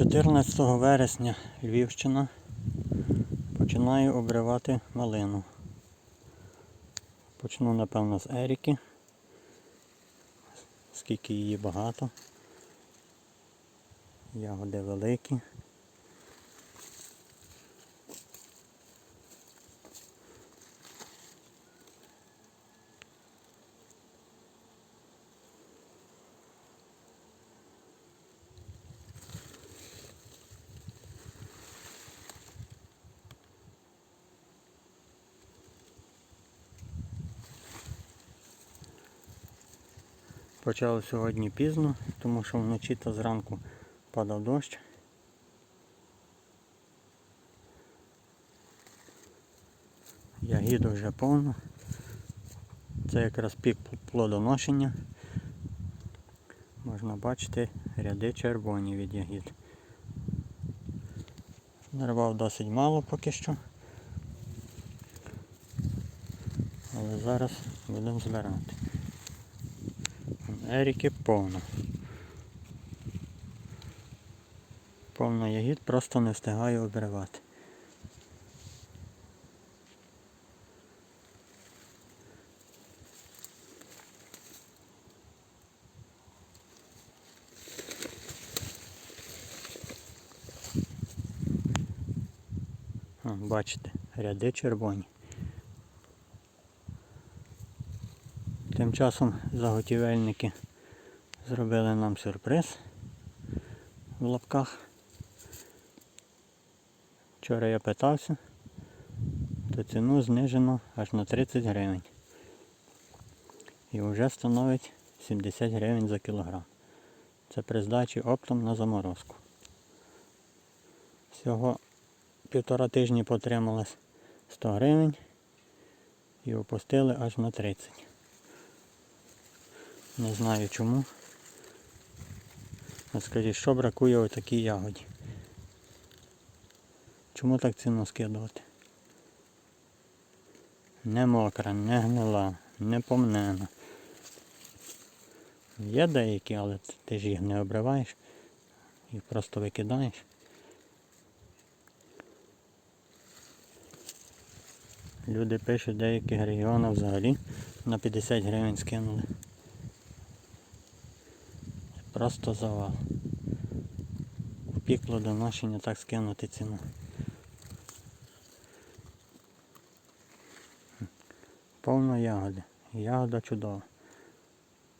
14 вересня Львівщина. Починаю обривати малину. Почну, напевно, з Еріки. Скільки її багато. Ягоди великі. Почав сьогодні пізно, тому що вночі та зранку падав дощ. Ягід вже повно. Це якраз пік плодоношення. Можна бачити ряди червоні від ягід. Нарвав досить мало поки що. Але зараз будемо збирати. Еріки повно. Повно ягід, просто не встигаю обривати. Бачите, ряди червоні. Тим часом заготівельники зробили нам сюрприз в лапках. Вчора я питався, то ціну знижено аж на 30 гривень. І вже становить 70 гривень за кілограм. Це при здачі оптом на заморозку. Всього півтора тижні потрималось 100 гривень і опустили аж на 30. Не знаю чому. Скажіть, що бракує у такій ягоді? Чому так ціну скидувати? Не мокра, не гнила, не помнена. Є деякі, але ти ж їх не обриваєш, їх просто викидаєш. Люди пишуть, деякі регіони взагалі на 50 гривень скинули. Просто завал. В пік плодоношення так скинути ціну. Повно ягоди. Ягода чудова.